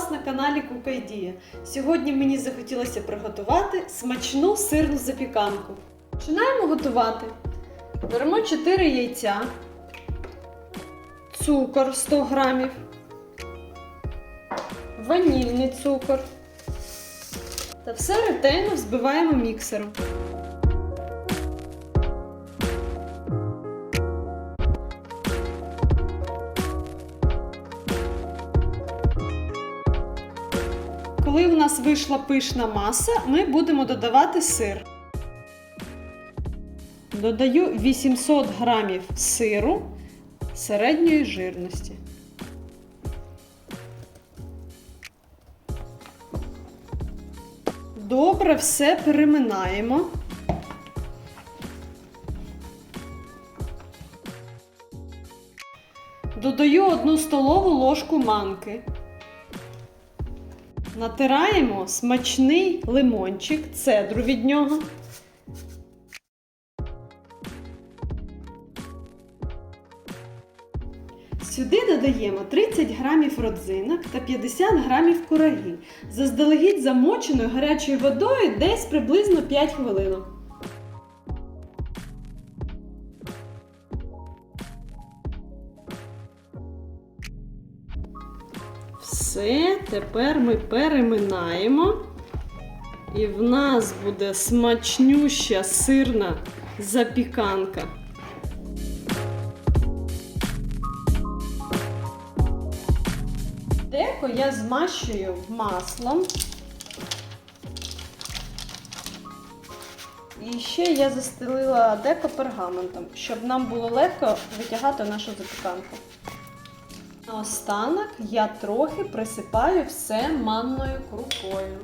каналі Кукайдія. Сьогодні мені захотілося приготувати смачну сирну запіканку. Починаємо готувати. Беремо 4 яйця, цукор 100 грамів, ванільний цукор. Та все ретельно взбиваємо міксером. Коли в нас вийшла пишна маса, ми будемо додавати сир. Додаю 800 грамів сиру середньої жирності. Добре все переминаємо. Додаю одну столову ложку манки. Натираємо смачний лимончик, цедру від нього. Сюди додаємо 30 грамів родзинок та 50 грамів кураги, заздалегідь замоченою гарячою водою десь приблизно 5 хвилин. Все, тепер ми переминаємо. І в нас буде смачнюща сирна запіканка. Деко я змащую маслом. І ще я застелила деко пергаментом, щоб нам було легко витягати нашу запіканку. Наостанок я трохи присипаю все манною крупою.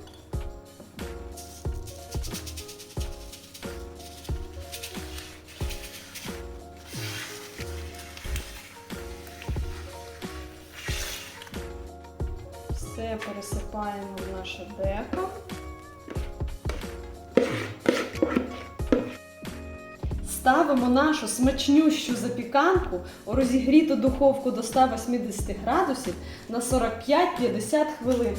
Все пересипаємо в наше деко. Ставимо нашу смачнющу запіканку у розігріту духовку до 180 градусів на 45-50 хвилин.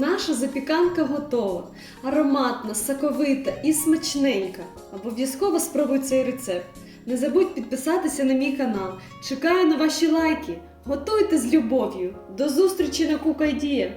Наша запіканка готова. Ароматна, соковита і смачненька. Обов'язково спробуй цей рецепт. Не забудь підписатися на мій канал. Чекаю на ваші лайки. Готуйте з любов'ю. До зустрічі на Кукайдія!